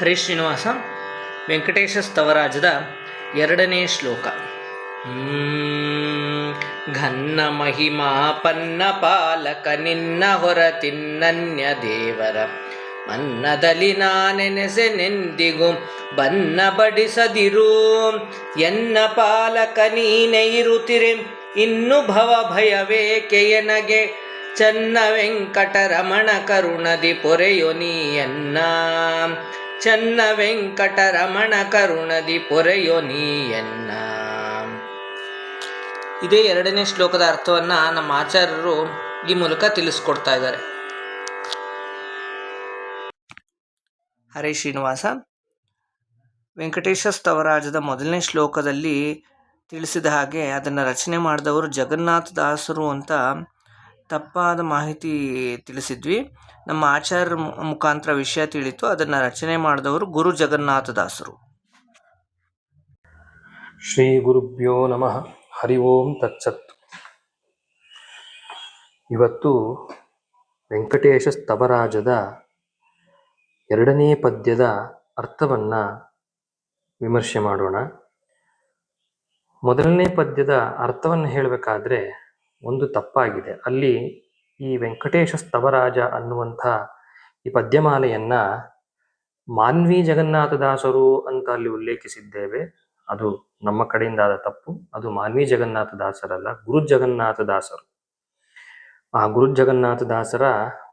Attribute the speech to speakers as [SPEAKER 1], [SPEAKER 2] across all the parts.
[SPEAKER 1] ಹರಿ ಶ್ರೀನಿವಾಸ ವೆಂಕಟೇಶ ಸ್ತವರಾಜದ ಎರಡನೇ ಶ್ಲೋಕ. ಘನ್ನ ಮಹಿಮಾ ಪನ್ನ ಪಾಲಕ ನಿನ್ನ ಹೊರ ತಿನ್ನನ್ಯ ದೇವರ. ಮನ್ನದಲ್ಲಿ ನಾನೆನೆಸೆನೆಂದಿಗೂ ಬನ್ನ ಬಡಿಸದಿರು. ಎನ್ನ ಪಾಲಕ ನೀನೆ ಇರುತ್ತಿರೆ, ಇನ್ನು ಭವ ಭಯವೇಕೆಯನಗೆ ಚನ್ನ ವೆಂಕಟರಮಣ ಕರುಣದಿ ಪೊರೆಯೊ ನೀಯನ್ನ ಚನ್ನ ವೆಂಕಟರಮಣ ಕರುಣದಿ ಪೊರೆಯೋ ನೀಯನ್ನ ಇದೇ ಎರಡನೇ ಶ್ಲೋಕದ ಅರ್ಥವನ್ನ ನಮ್ಮ ಆಚಾರ್ಯರು ಈ ಮೂಲಕ ತಿಳಿಸ್ಕೊಡ್ತಾ ಇದ್ದಾರೆ. ಹರೇ ಶ್ರೀನಿವಾಸ. ವೆಂಕಟೇಶ ಸ್ತವರಾಜದ ಮೊದಲನೇ ಶ್ಲೋಕದಲ್ಲಿ ತಿಳಿಸಿದ ಹಾಗೆ ಅದನ್ನು ರಚನೆ ಮಾಡಿದವರು ಜಗನ್ನಾಥ ದಾಸರು ಅಂತ ತಪ್ಪಾದ ಮಾಹಿತಿ ತಿಳಿಸಿದ್ವಿ. ನಮ್ಮ ಆಚಾರ್ಯ ಮು- ಮುಖಾಂತರ ವಿಷಯ ತಿಳಿತು. ಅದನ್ನು ರಚನೆ ಮಾಡಿದವರು ಗುರು ಜಗನ್ನಾಥ ದಾಸರು.
[SPEAKER 2] ಶ್ರೀ ಗುರುಭ್ಯೋ ನಮಃ. ಹರಿ ಓಂ ತತ್ಸತ್. ಇವತ್ತು ವೆಂಕಟೇಶ ಸ್ತವರಾಜದ ಎರಡನೇ ಪದ್ಯದ ಅರ್ಥವನ್ನು ವಿಮರ್ಶೆ ಮಾಡೋಣ. ಮೊದಲನೇ ಪದ್ಯದ ಅರ್ಥವನ್ನು ಹೇಳಬೇಕಾದ್ರೆ ಒಂದು ತಪ್ಪಾಗಿದೆ. ಅಲ್ಲಿ ಈ ವೆಂಕಟೇಶ ಸ್ತವರಾಜ ಅನ್ನುವಂಥ ಈ ಪದ್ಯಮಾಲೆಯನ್ನು ಮಾನ್ವಿ ಜಗನ್ನಾಥದಾಸರು ಅಂತ ಅಲ್ಲಿ ಉಲ್ಲೇಖಿಸಿದ್ದೇವೆ. ಅದು ನಮ್ಮ ಕಡೆಯಿಂದ ಆದ ತಪ್ಪು. ಅದು ಮಾನ್ವಿ ಜಗನ್ನಾಥ ದಾಸರಲ್ಲ, ಗುರು ಜಗನ್ನಾಥ ದಾಸರು. ಆ ಗುರು ಜಗನ್ನಾಥ ದಾಸರ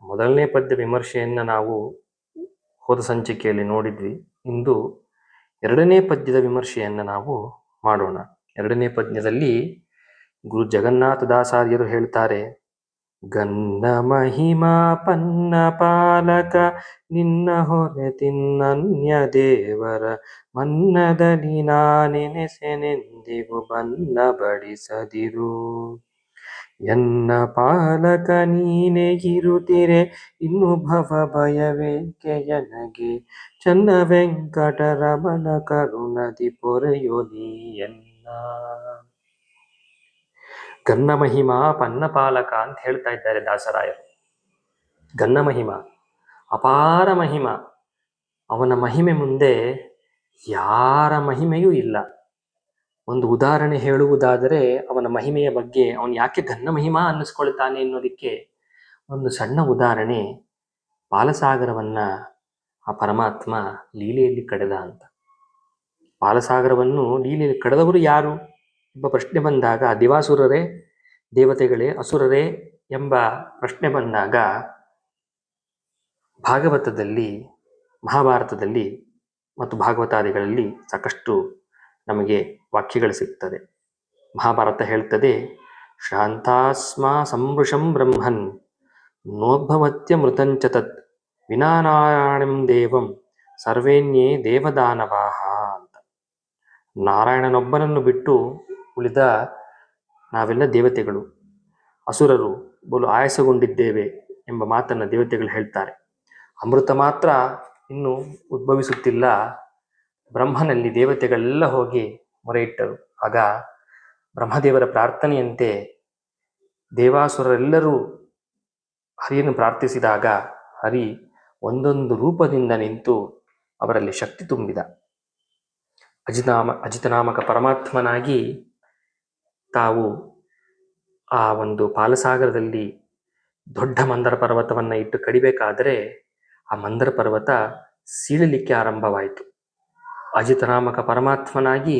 [SPEAKER 2] ಮೊದಲನೇ ಪದ್ಯ ವಿಮರ್ಶೆಯನ್ನು ನಾವು ಹೋದ ಸಂಚಿಕೆಯಲ್ಲಿ ನೋಡಿದ್ವಿ. ಇಂದು ಎರಡನೇ ಪದ್ಯದ ವಿಮರ್ಶೆಯನ್ನು ನಾವು ಮಾಡೋಣ. ಎರಡನೇ ಪದ್ಯದಲ್ಲಿ ಗುರು ಜಗನ್ನಾಥ ದಾಸಾರ್ಯರು ಹೇಳ್ತಾರೆ ಗನ್ನ ಮಹಿಮಾ ಪನ್ನ ಪಾಲಕ, ನಿನ್ನ ಹೊರೆ ತಿನ್ನನ್ಯ ದೇವರ, ಮನ್ನದಲ್ಲಿ ನಾನೆನೆಸೆನೆಂದಿಗೂ ಬನ್ನ ಬಡಿಸದಿರು. ಎನ್ನ ಪಾಲಕ ನೀನೆ ಇರುತ್ತಿರೆ, ಇನ್ನು ಭವ ಭಯವೇಕೆ ನನಗೆ ಚನ್ನ ವೆಂಕಟರಮಣ ಕರುಣದಿ ಪೊರೆಯೋ ನೀಯನ್ನ ಗನ್ನ ಮಹಿಮಾ ಪನ್ನಪಾಲಕ ಅಂತ ಹೇಳ್ತಾ ಇದ್ದಾರೆ ದಾಸರಾಯರು. ಗನ್ನ ಮಹಿಮ ಅಪಾರ ಮಹಿಮ. ಅವನ ಮಹಿಮೆ ಮುಂದೆ ಯಾರ ಮಹಿಮೆಯೂ ಇಲ್ಲ. ಒಂದು ಉದಾಹರಣೆ ಹೇಳುವುದಾದರೆ, ಅವನ ಮಹಿಮೆಯ ಬಗ್ಗೆ ಅವನು ಯಾಕೆ ಗನ್ನ ಮಹಿಮಾ ಅನ್ನಿಸ್ಕೊಳ್ತಾನೆ ಅನ್ನೋದಕ್ಕೆ ಒಂದು ಸಣ್ಣ ಉದಾಹರಣೆ ಪಾಲಸಾಗರವನ್ನ ಆ ಪರಮಾತ್ಮ ಲೀಲೆಯಲ್ಲಿ ಕಡೆದ ಅಂತ. ಪಾಲಸಾಗರವನ್ನು ಲೀಲೆಯಲ್ಲಿ ಕಡೆದವರು ಯಾರು? ಎಂಬ ಪ್ರಶ್ನೆ ಬಂದಾಗ ದಿವಾಸುರರೇ ದೇವತೆಗಳೇ, ಅಸುರರೇ ಎಂಬ ಪ್ರಶ್ನೆ ಬಂದಾಗ, ಭಾಗವತದಲ್ಲಿ, ಮಹಾಭಾರತದಲ್ಲಿ ಮತ್ತು ಭಾಗವತಾದಿಗಳಲ್ಲಿ ಸಾಕಷ್ಟು ನಮಗೆ ವಾಕ್ಯಗಳು ಸಿಗ್ತದೆ. ಮಹಾಭಾರತ ಹೇಳ್ತದೆ, ಶಾಂತಾಸ್ಮ ಸಂವೃಷಂ ಬ್ರಹ್ಮನ್, ನೋದ್ಭವತ್ಯ ಮೃತಂಚ ತತ್, ವಿನಾರಾಯಣಂ ದೇವಂ ಸರ್ವೇನ್ಯೇ ದೇವದಾನವಾಹ ಅಂತ. ನಾರಾಯಣನೊಬ್ಬನನ್ನು ಬಿಟ್ಟು ಉಳಿದ ನಾವೆಲ್ಲ ದೇವತೆಗಳು. ಅಸುರರು ಬಲು ಆಯಾಸಗೊಂಡಿದ್ದೇವೆ ಎಂಬ ಮಾತನ್ನು ದೇವತೆಗಳು ಹೇಳ್ತಾರೆ. ಅಮೃತ ಮಾತ್ರ ಇನ್ನು ಉದ್ಭವಿಸುತ್ತಿಲ್ಲ. ಬ್ರಹ್ಮನಲ್ಲಿ ದೇವತೆಗಳೆಲ್ಲ ಹೋಗಿ ಮೊರೆ ಇಟ್ಟರು ಆಗ ಬ್ರಹ್ಮದೇವರ ಪ್ರಾರ್ಥನೆಯಂತೆ ದೇವಾಸುರರೆಲ್ಲರೂ ಹರಿಯನ್ನು ಪ್ರಾರ್ಥಿಸಿದಾಗ ಹರಿ ಒಂದೊಂದು ರೂಪದಿಂದ ನಿಂತು ಅವರಲ್ಲಿ ಶಕ್ತಿ ತುಂಬಿದ. ಅಜಿತಾಮ ಅಜಿತನಾಮಕ ಪರಮಾತ್ಮನಾಗಿ ತಾವು ಆ ಒಂದು ಪಾಲಸಾಗರದಲ್ಲಿ ದೊಡ್ಡ ಮಂದರ ಪರ್ವತವನ್ನು ಇಟ್ಟು ಕಡಿಬೇಕಾದರೆ ಆ ಮಂದರ ಪರ್ವತ ಸೀಳಲಿಕ್ಕೆ ಆರಂಭವಾಯಿತು. ಅಜಿತನಾಮಕ ಪರಮಾತ್ಮನಾಗಿ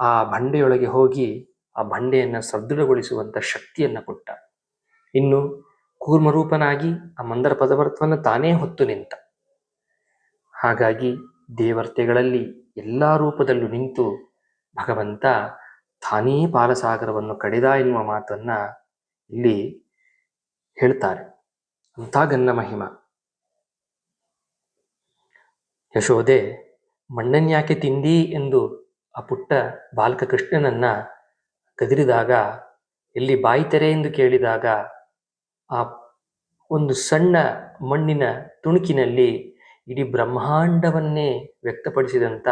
[SPEAKER 2] ಆ ಬಂಡೆಯೊಳಗೆ ಹೋಗಿ ಆ ಬಂಡೆಯನ್ನು ಸದೃಢಗೊಳಿಸುವಂಥ ಶಕ್ತಿಯನ್ನು ಕೊಟ್ಟ. ಇನ್ನು ಕೂರ್ಮರೂಪನಾಗಿ ಆ ಮಂದರ ಪದವರ್ತವನ್ನು ತಾನೇ ಹೊತ್ತು ನಿಂತ. ಹಾಗಾಗಿ ದೇವರ್ತೆಗಳಲ್ಲಿ ಎಲ್ಲ ರೂಪದಲ್ಲೂ ನಿಂತು ಭಗವಂತ ತಾನೇ ಪಾಲಸಾಗರವನ್ನು ಕಡಿದ ಎನ್ನುವ ಮಾತನ್ನ ಇಲ್ಲಿ ಹೇಳ್ತಾರೆ. ಅಂತ ಗನ್ನ ಮಹಿಮ. ಯಶೋದೆ ಮಣ್ಣನ್ಯಾಕೆ ತಿಂದಿ? ಎಂದು ಆ ಪುಟ್ಟ ಬಾಲಕ ಕೃಷ್ಣನನ್ನ ಕದಿರಿದಾಗ ಎಲ್ಲಿ ಬಾಯಿ ತೆರೆ ಎಂದು ಕೇಳಿದಾಗ, ಆ ಒಂದು ಸಣ್ಣ ಮಣ್ಣಿನ ತುಣುಕಿನಲ್ಲಿ ಇಡೀ ಬ್ರಹ್ಮಾಂಡವನ್ನೇ ವ್ಯಕ್ತಪಡಿಸಿದಂಥ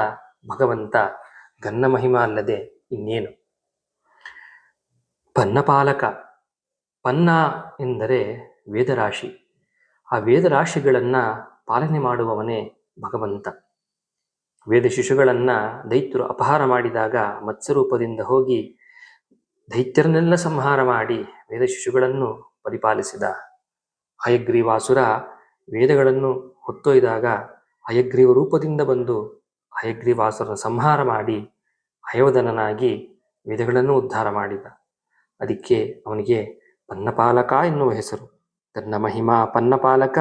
[SPEAKER 2] ಭಗವಂತ ಗನ್ನ ಮಹಿಮ ಅಲ್ಲದೆ ಇನ್ನೇನು? ಪನ್ನಪಾಲಕ. ಪನ್ನ ಎಂದರೆ ವೇದರಾಶಿ. ಆ ವೇದರಾಶಿಗಳನ್ನು ಪಾಲನೆ ಮಾಡುವವನೇ ಭಗವಂತ. ವೇದ ಶಿಶುಗಳನ್ನು ದೈತ್ಯರು ಅಪಹಾರ ಮಾಡಿದಾಗ ಮತ್ಸ್ಯರೂಪದಿಂದ ಹೋಗಿ ದೈತ್ಯರನ್ನೆಲ್ಲ ಸಂಹಾರ ಮಾಡಿ ವೇದ ಶಿಶುಗಳನ್ನು ಪರಿಪಾಲಿಸಿದ. ಹಯಗ್ರೀವಾಸುರ ವೇದಗಳನ್ನು ಹೊತ್ತೊಯ್ದಾಗ ಹಯಗ್ರೀವ ರೂಪದಿಂದ ಬಂದು ಹಯಗ್ರೀವಾಸುರನ ಸಂಹಾರ ಮಾಡಿ ಅಯೋಧನನಾಗಿ ವೇದಗಳನ್ನು ಉದ್ಧಾರ ಮಾಡಿದ. ಅದಕ್ಕೆ ಅವನಿಗೆ, ಪನ್ನಪಾಲಕ ಎನ್ನುವ ಹೆಸರು. ತನ್ನ ಮಹಿಮಾ ಪನ್ನಪಾಲಕ,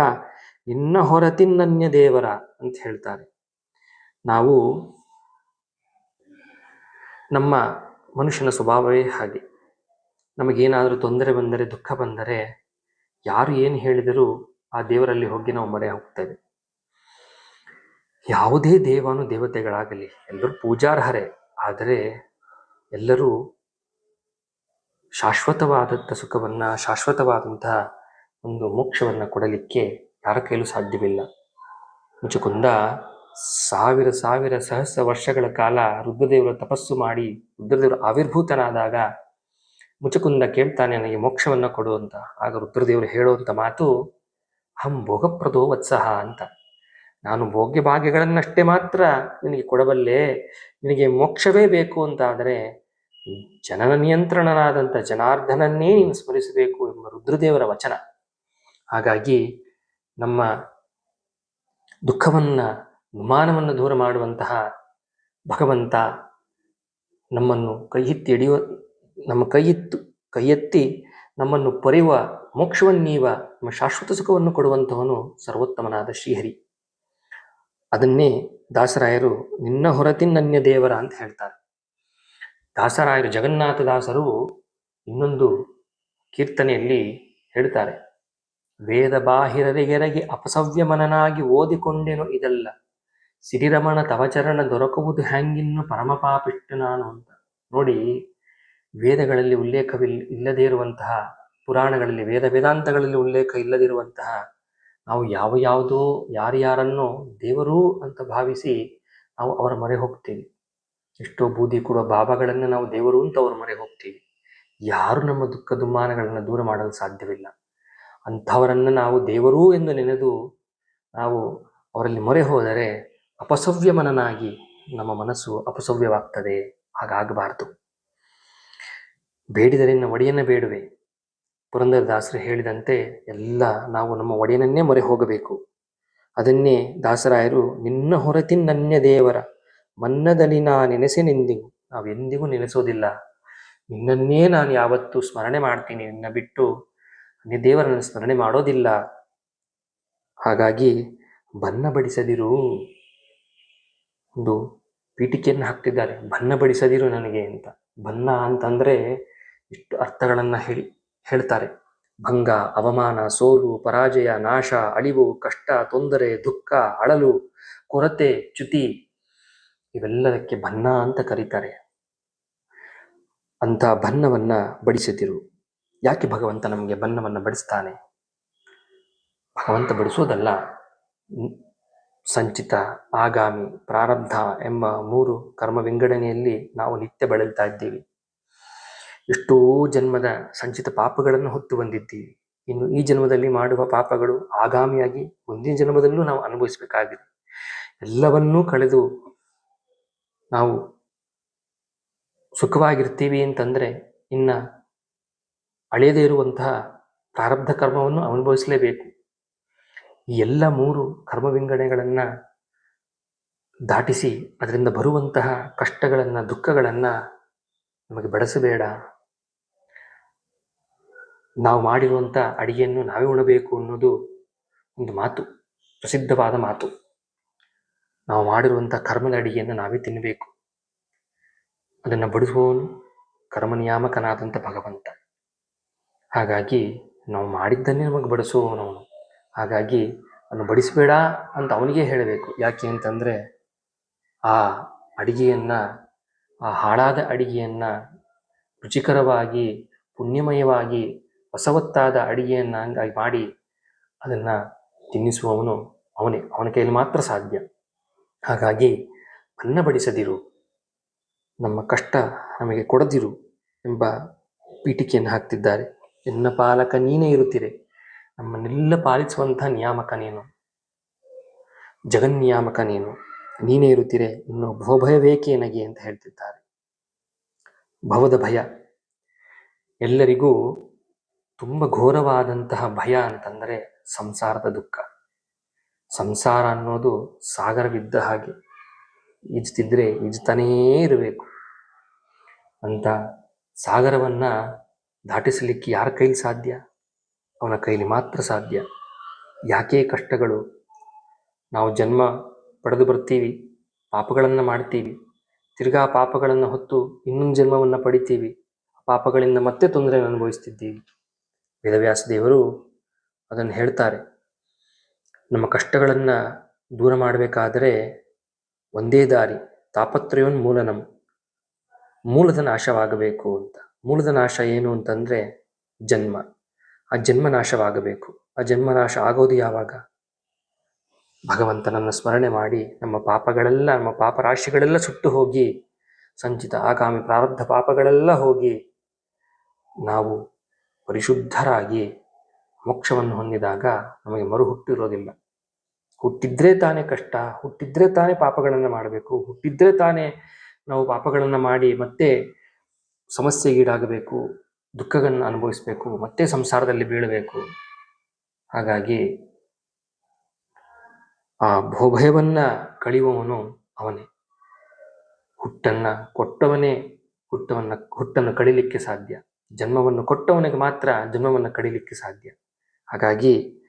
[SPEAKER 2] ನಿನ್ನ ಹೊರತಿನ್ನನ್ಯ ದೇವರ ಅಂತ ಹೇಳ್ತಾರೆ. ನಾವು ನಮ್ಮ ಮನುಷ್ಯನ ಸ್ವಭಾವವೇ ಹಾಗೆ. ನಮಗೇನಾದರೂ ತೊಂದರೆ ಬಂದರೆ, ದುಃಖ ಬಂದರೆ, ಯಾರು ಏನು ಹೇಳಿದರೂ ಆ ದೇವರಲ್ಲಿ ಹೋಗಿ ನಾವು ಮರೆ ಹೋಗ್ತೇವೆ. ಯಾವುದೇ ದೇವಾನು ದೇವತೆಗಳಾಗಲಿ, ಎಲ್ಲರೂ ಪೂಜಾರ್ಹರೇ. ಆದರೆ ಎಲ್ಲರೂ ಶಾಶ್ವತವಾದಂಥ ಸುಖವನ್ನು ಶಾಶ್ವತವಾದಂತಹ ಒಂದು ಮೋಕ್ಷವನ್ನ ಕೊಡಲಿಕ್ಕೆ ಯಾರ ಕೈಲೂ ಸಾಧ್ಯವಿಲ್ಲ. ಮುಚುಕುಂದ ಸಾವಿರ ಸಾವಿರ ಸಹಸ್ರ ವರ್ಷಗಳ ಕಾಲ ರುದ್ರದೇವರು ತಪಸ್ಸು ಮಾಡಿ ರುದ್ರದೇವರು ಆವಿರ್ಭೂತನಾದಾಗ ಮುಚುಕುಂದ ಕೇಳ್ತಾನೆ, ನನಗೆ ಮೋಕ್ಷವನ್ನ ಕೊಡು ಅಂತ. ಆಗ ರುದ್ರದೇವರು ಹೇಳುವಂಥ ಮಾತು ಹಂ ಭೋಗಪ್ರದೋ ವತ್ಸಹ ಅಂತ. ನಾನು ಭೋಗ್ಯ ಭಾಗ್ಯಗಳನ್ನಷ್ಟೇ ಮಾತ್ರ ನಿನಗೆ ಕೊಡಬಲ್ಲೆ, ನಿನಗೆ ಮೋಕ್ಷವೇ ಬೇಕು ಅಂತ ಆದರೆ ಜನನ ನಿಯಂತ್ರಣನಾದಂಥ ಜನಾರ್ದನನ್ನೇ ನೀನು ಸ್ಮರಿಸಬೇಕು ಎಂಬ ರುದ್ರದೇವರ ವಚನ. ಹಾಗಾಗಿ ನಮ್ಮ ದುಃಖವನ್ನ, ನುಮಾನವನ್ನು ದೂರ ಮಾಡುವಂತಹ ಭಗವಂತ ನಮ್ಮನ್ನು ಕೈ ಎತ್ತಿ ನಮ್ಮ ಕೈ ಎತ್ತು ಕೈ ಎತ್ತಿ ನಮ್ಮನ್ನು ಪೊರೆಯುವ ಮೋಕ್ಷವನ್ನೀವ ನಮ್ಮ ಶಾಶ್ವತ ಸುಖವನ್ನು ಕೊಡುವಂತವನು ಸರ್ವೋತ್ತಮನಾದ ಶ್ರೀಹರಿ. ಅದನ್ನೇ ದಾಸರಾಯರು ನಿನ್ನ ಹೊರತಿನ್ನನ್ಯ ದೇವರ ಅಂತ ಹೇಳ್ತಾರೆ. ದಾಸರಾಯರು ಜಗನ್ನಾಥ ದಾಸರು ಇನ್ನೊಂದು ಕೀರ್ತನೆಯಲ್ಲಿ ಹೇಳ್ತಾರೆ, ವೇದ ಬಾಹಿರರಿಗೆರಗಿ ಅಪಸವ್ಯಮನನಾಗಿ ಓದಿಕೊಂಡೆನು ಇದಲ್ಲ. ಸಿರಿರಮಣ ತವಚರಣ ದೊರಕುವುದು ಹ್ಯಾಂಗಿನ್ನು ಪರಮಪಾಪಿಷ್ಟು ನಾನು ಅಂತ. ನೋಡಿ, ವೇದಗಳಲ್ಲಿ ಉಲ್ಲೇಖವಿಲ್ ಇಲ್ಲದೇ ಇರುವಂತಹ, ಪುರಾಣಗಳಲ್ಲಿ ವೇದ ವೇದಾಂತಗಳಲ್ಲಿ ಉಲ್ಲೇಖ ಇಲ್ಲದಿರುವಂತಹ ನಾವು ಯಾವ ಯಾವುದೋ ಯಾರ್ಯಾರನ್ನೋ ದೇವರು ಅಂತ ಭಾವಿಸಿ ನಾವು ಅವರ ಮೊರೆ ಹೋಗ್ತೀವಿ. ಎಷ್ಟೋ ಬೂದಿ ಕೊಡುವ ಬಾಬಾಗಳನ್ನು ನಾವು ದೇವರು ಅಂತ ಅವ್ರ ಮೊರೆ ಹೋಗ್ತೀವಿ. ಯಾರು ನಮ್ಮ ದುಃಖ ದುಮ್ಮಾನಗಳನ್ನು ದೂರ ಮಾಡಲು ಸಾಧ್ಯವಿಲ್ಲ. ಅಂಥವರನ್ನು ನಾವು ದೇವರು ಎಂದು ನೆನೆದು ನಾವು ಅವರಲ್ಲಿ ಮೊರೆ ಹೋದರೆ ಅಪಸವ್ಯಮನನಾಗಿ ನಮ್ಮ ಮನಸ್ಸು ಅಪಸವ್ಯವಾಗ್ತದೆ. ಹಾಗಾಗಬಾರ್ದು. ಬೇಡಿದರೆ ನನ್ನ ಒಡೆಯನ್ನ ಬೇಡುವೆ. ಪುರಂದರದಾಸರು ಹೇಳಿದಂತೆ ಎಲ್ಲ ನಾವು ನಮ್ಮ ಒಡೆಯನನ್ನೇ ಮೊರೆ ಹೋಗಬೇಕು. ಅದನ್ನೇ ದಾಸರಾಯರು ನಿನ್ನ ಹೊರತಿನ್ನನ್ಯ ದೇವರ ಮನ್ನದಲ್ಲಿ ನಾ ನೆನೆಸೆನೆಂದಿಗೂ ನಾವು ಎಂದಿಗೂ ನೆನೆಸೋದಿಲ್ಲ. ನಿನ್ನನ್ನೇ ನಾನು ಯಾವತ್ತೂ ಸ್ಮರಣೆ ಮಾಡ್ತೀನಿ. ನಿನ್ನ ಬಿಟ್ಟು ಅನ್ಯ ದೇವರನ್ನು ಸ್ಮರಣೆ ಮಾಡೋದಿಲ್ಲ. ಹಾಗಾಗಿ ಬನ್ನ ಬಡಿಸದಿರು ಒಂದು ಪೀಠಿಕೆಯನ್ನು ಹಾಕ್ತಿದ್ದಾರೆ. ಬನ್ನ ಬಡಿಸದಿರು ನನಗೆ ಅಂತ. ಬನ್ನ ಅಂತಂದ್ರೆ ಇಷ್ಟು ಅರ್ಥಗಳನ್ನ ಹೇಳಿ, ಹೇಳ್ತಾರೆ. ಭಂಗ, ಅವಮಾನ, ಸೋಲು, ಪರಾಜಯ, ನಾಶ, ಅಳಿವು, ಕಷ್ಟ, ತೊಂದರೆ, ದುಃಖ, ಅಳಲು, ಕೊರತೆ, ಚ್ಯುತಿ. ಇವೆಲ್ಲದಕ್ಕೆ ಬನ್ನ ಅಂತ ಕರೀತಾರೆ. ಅಂತ ಬನ್ನವನ್ನ ಬಡಿಸುತ್ತಿರು ಯಾಕೆ ಭಗವಂತ ನಮಗೆ ಬನ್ನವನ್ನ ಬಡಿಸ್ತಾನೆ? ಭಗವಂತ ಬಡಿಸೋದಲ್ಲ. ಸಂಚಿತ, ಆಗಾಮಿ, ಪ್ರಾರಬ್ಧ ಎಂಬ ಮೂರು ಕರ್ಮ ವಿಂಗಡಣೆಯಲ್ಲಿ ನಾವು ನಿತ್ಯ ಬಳಲ್ತಾ ಇದ್ದೀವಿ. ಎಷ್ಟೋ ಜನ್ಮದ ಸಂಚಿತ ಪಾಪಗಳನ್ನು ಹೊತ್ತು ಬಂದಿದ್ದೀವಿ. ಇನ್ನು ಈ ಜನ್ಮದಲ್ಲಿ ಮಾಡುವ ಪಾಪಗಳು ಆಗಾಮಿಯಾಗಿ ಮುಂದಿನ ಜನ್ಮದಲ್ಲೂ ನಾವು ಅನುಭವಿಸಬೇಕಾಗಿದೆ. ಎಲ್ಲವನ್ನೂ ಕಳೆದು ನಾವು ಸುಖವಾಗಿರ್ತೀವಿ ಅಂತಂದರೆ ಇನ್ನ ಅಳೆಯದೇ ಇರುವಂತಹ ಪ್ರಾರಬ್ಧ ಕರ್ಮವನ್ನು ಅನುಭವಿಸಲೇಬೇಕು. ಈ ಎಲ್ಲ ಮೂರು ಕರ್ಮ ವಿಂಗಡಣೆಗಳನ್ನ ದಾಟಿಸಿ ಅದರಿಂದ ಬರುವಂತಹ ಕಷ್ಟಗಳನ್ನು, ದುಃಖಗಳನ್ನು ನಮಗೆ ಬಡಿಸಬೇಡ ನಾವು ಮಾಡಿರುವಂಥ ಅಡಿಗೆಯನ್ನು ನಾವೇ ಉಣಬೇಕು ಅನ್ನೋದು ಒಂದು ಮಾತು, ಪ್ರಸಿದ್ಧವಾದ ಮಾತು. ನಾವು ಮಾಡಿರುವಂಥ ಕರ್ಮದ ಅಡಿಗೆಯನ್ನು ನಾವೇ ತಿನ್ನಬೇಕು. ಅದನ್ನು ಬಡಿಸುವವನು ಕರ್ಮ ನಿಯಾಮಕನಾದಂಥ ಭಗವಂತ. ಹಾಗಾಗಿ ನಾವು ಮಾಡಿದ್ದನ್ನೇ ನಮಗೆ ಬಡಿಸುವವನು ಅವನು ಹಾಗಾಗಿ ಅದನ್ನು ಬಡಿಸಬೇಡ ಅಂತ ಅವನಿಗೆ ಹೇಳಬೇಕು. ಯಾಕೆ ಅಂತಂದರೆ ಆ ಅಡಿಗೆಯನ್ನು, ಆ ಹಾಳಾದ ಅಡಿಗೆಯನ್ನು, ರುಚಿಕರವಾಗಿ, ಪುಣ್ಯಮಯವಾಗಿ ಹೊಸವತ್ತಾದ ಅಡಿಗೆಯನ್ನು ಹಂಗಾಗಿ ಮಾಡಿ ಅದನ್ನು ತಿನ್ನಿಸುವವನು ಅವನೇ. ಅವನ ಕೈಯಲ್ಲಿ ಮಾತ್ರ ಸಾಧ್ಯ. ಹಾಗಾಗಿ ಅನ್ನ ಬಡಿಸದಿರು ನಮ್ಮ ಕಷ್ಟ ನಮಗೆ ಕೊಡದಿರು ಎಂಬ ಪೀಠಿಕೆಯನ್ನು ಹಾಕ್ತಿದ್ದಾರೆ. ಎನ್ನ ಪಾಲಕ ನೀನೇ ಇರುತ್ತೀರೆ? ನಮ್ಮನ್ನೆಲ್ಲ ಪಾಲಿಸುವಂತಹ ನಿಯಾಮಕ ನೀನು. ಜಗನ್ನಿಯಾಮಕ ನೀನು. ನೀನೇ ಇರುತ್ತೀರೆ? ಇನ್ನು ಭವಭಯವೇಕೆ ನನಗೆ ಅಂತ ಹೇಳ್ತಿದ್ದಾರೆ. ಭವದ ಭಯ. ಎಲ್ಲರಿಗೂ ತುಂಬ ಘೋರವಾದಂತಹ ಭಯ ಅಂತಂದರೆ ಸಂಸಾರದ ದುಃಖ. ಸಂಸಾರ ಅನ್ನೋದು ಸಾಗರವಿದ್ದ ಹಾಗೆ ಈಜ್ತಿದ್ರೆ ಈಜ್ತಾನೇ ಇರಬೇಕು. ಅಂತ ಸಾಗರವನ್ನ ದಾಟಿಸಲಿಕ್ಕೆ ಯಾರ ಕೈಲಿ ಸಾಧ್ಯ? ಅವನ ಕೈಲಿ ಮಾತ್ರ ಸಾಧ್ಯ. ಯಾಕೆ ಕಷ್ಟಗಳು? ನಾವು ಜನ್ಮ ಪಡೆದು ಬರ್ತೀವಿ, ಪಾಪಗಳನ್ನು ಮಾಡ್ತೀವಿ, ತಿರ್ಗಾ ಪಾಪಗಳನ್ನು ಹೊತ್ತು ಇನ್ನೊಂದು ಜನ್ಮವನ್ನು ಪಡಿತೀವಿ ಪಾಪಗಳಿಂದ ಮತ್ತೆ ತೊಂದರೆ ಅನುಭವಿಸ್ತಿದ್ದೀವಿ. ವೇದವ್ಯಾಸ ದೇವರು ಅದನ್ನು ಹೇಳ್ತಾರೆ. ನಮ್ಮ ಕಷ್ಟಗಳನ್ನು ದೂರ ಮಾಡಬೇಕಾದರೆ ಒಂದೇ ದಾರಿ ತಾಪತ್ರಯೋನ್ ಮೂಲನಂ ಮೂಲದ ನಾಶವಾಗಬೇಕು ಅಂತ. ಮೂಲದ ನಾಶ ಏನು ಅಂತಂದರೆ ಜನ್ಮ. ಆ ಜನ್ಮ ನಾಶವಾಗಬೇಕು ಆ ಜನ್ಮ ನಾಶ ಆಗೋದು ಯಾವಾಗ? ಭಗವಂತನನ್ನು ಸ್ಮರಣೆ ಮಾಡಿ ನಮ್ಮ ಪಾಪಗಳೆಲ್ಲ, ನಮ್ಮ ಪಾಪ ರಾಶಿಗಳೆಲ್ಲ ಸುಟ್ಟು ಹೋಗಿ, ಸಂಚಿತ ಆಗಾಮಿ ಪ್ರಾರಬ್ಧ ಪಾಪಗಳೆಲ್ಲ ಹೋಗಿ ನಾವು ಪರಿಶುದ್ಧರಾಗಿ ಮೋಕ್ಷವನ್ನು ಹೊಂದಿದಾಗ ನಮಗೆ ಮರು ಹುಟ್ಟಿರೋದಿಲ್ಲ. ಹುಟ್ಟಿದ್ರೆ ತಾನೇ ಕಷ್ಟ, ಹುಟ್ಟಿದ್ರೆ ತಾನೇ ಪಾಪಗಳನ್ನು ಮಾಡಬೇಕು, ಹುಟ್ಟಿದ್ರೆ ತಾನೇ ನಾವು ಪಾಪಗಳನ್ನು ಮಾಡಿ ಮತ್ತೆ ಸಮಸ್ಯೆಗೀಡಾಗಬೇಕು ದುಃಖಗಳನ್ನು ಅನುಭವಿಸಬೇಕು, ಮತ್ತೆ ಸಂಸಾರದಲ್ಲಿ ಬೀಳಬೇಕು. ಹಾಗಾಗಿ ಆ ಭೋಭಯವನ್ನ ಕಳೆಯುವವನು ಅವನೇ. ಹುಟ್ಟನ್ನ ಕೊಟ್ಟವನೇ ಹುಟ್ಟವನ್ನ, ಹುಟ್ಟನ್ನು ಕಳಿಲಿಕ್ಕೆ ಸಾಧ್ಯ. ಜನ್ಮವನ್ನು ಕೊಟ್ಟವನಿಗೆ ಮಾತ್ರ ಜನ್ಮವನ್ನು ಕಡಿಲಿಕ್ಕೆ ಸಾಧ್ಯ. ಹಾಗಾಗಿ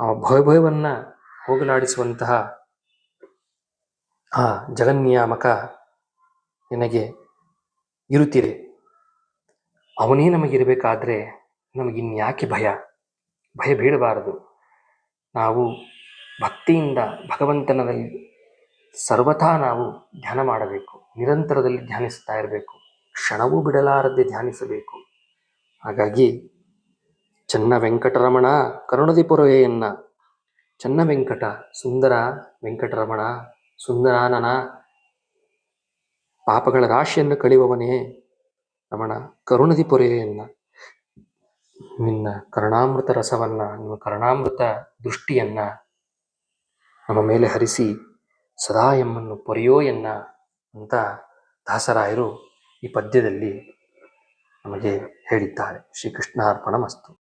[SPEAKER 2] ಆ ಭಯಭಯವನ್ನ ಹೋಗಲಾಡಿಸುವಂತಹ ಆ ಜಗನ್ನಿಯಾಮಕ ನಿನಗೆ ಇರುತ್ತಿದೆ. ಅವನೇ ನಮಗಿರಬೇಕಾದ್ರೆ ನಮಗಿನ್ಯಾಕೆ ಭಯ? ಭಯ ಬೀಳಬಾರದು ನಾವು ಭಕ್ತಿಯಿಂದ ಭಗವಂತನಲ್ಲಿ ಸರ್ವಥಾ ನಾವು ಧ್ಯಾನ ಮಾಡಬೇಕು. ನಿರಂತರದಲ್ಲಿ ಧ್ಯಾನಿಸ್ತಾ ಇರಬೇಕು. ಕ್ಷಣವೂ ಬಿಡಲಾರದೆ ಧ್ಯಾನಿಸಬೇಕು. ಹಾಗಾಗಿ ಚನ್ನ ವೆಂಕಟರಮಣ ಕರುಣದಿ ಪೊರೆಯನ್ನ ಚನ್ನ ವೆಂಕಟ, ಸುಂದರ ವೆಂಕಟರಮಣ, ಸುಂದರಾನನ ಪಾಪಗಳ ರಾಶಿಯನ್ನು ಕಳೆಯುವವನೇ ರಮಣ ಕರುಣದಿ ಪೊರೆಯನ್ನ ನಿನ್ನ ಕರುಣಾಮೃತ ರಸವನ್ನ, ನಿಮ್ಮ ಕರುಣಾಮೃತ ದೃಷ್ಟಿಯನ್ನ ನಮ್ಮ ಮೇಲೆ ಹರಿಸಿ ಸದಾ ಎಮ್ಮನ್ನು ಪೊರೆಯೋ ಎನ್ನ ಅಂತ ದಾಸರಾಯರು ಈ ಪದ್ಯದಲ್ಲಿ ನಮಗೆ ಹೇಳಿದ್ದಾರೆ. ಶ್ರೀಕೃಷ್ಣಾರ್ಪಣ ಮಸ್ತು